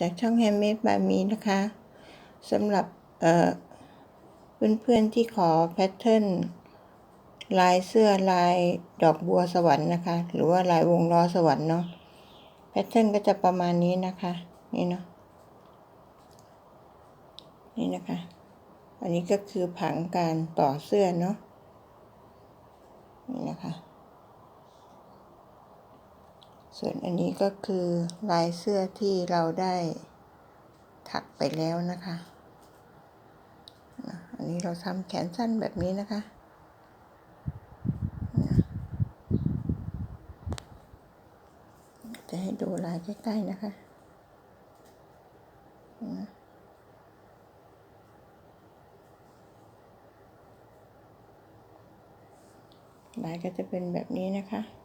จากช่องแฮมเมดบามีนะคะสำหรับเพื่อนๆที่ขอแพทเทิร์นลายเสื้อลายดอกบัวสวรรค์นะคะ หรือว่าลายวงล้อสวรรค์เนาะแพทเทิร์นก็จะประมาณนี้นะคะ นี่เนาะนี่นะคะ อันนี้ก็คือผังการต่อเสื้อเนาะนี่นะคะ ส่วนอันนี้ก็คือลายเสื้อที่เราได้ถักไปแล้วนะคะ อันนี้เราทำแขนสั้นแบบนี้นะคะจะให้ดูลายใกล้ๆนะคะลายก็จะเป็นแบบนี้นะคะ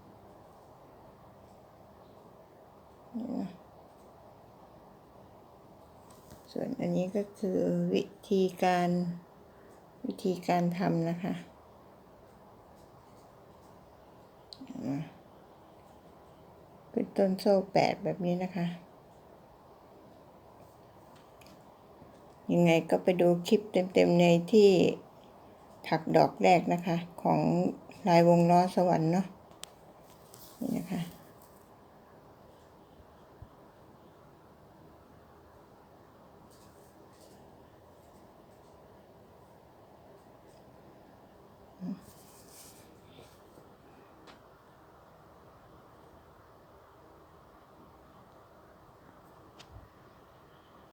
ส่วนอันนี้ก็คือวิธีการวิธีการทำนะคะ เป็นต้นโซ่แปดแบบนี้นะคะ ยังไงก็ไปดูคลิปเต็มๆในที่ถักดอกแรกนะคะ ของลายวงล้อสวรรค์เนาะนี่นะคะ Mm.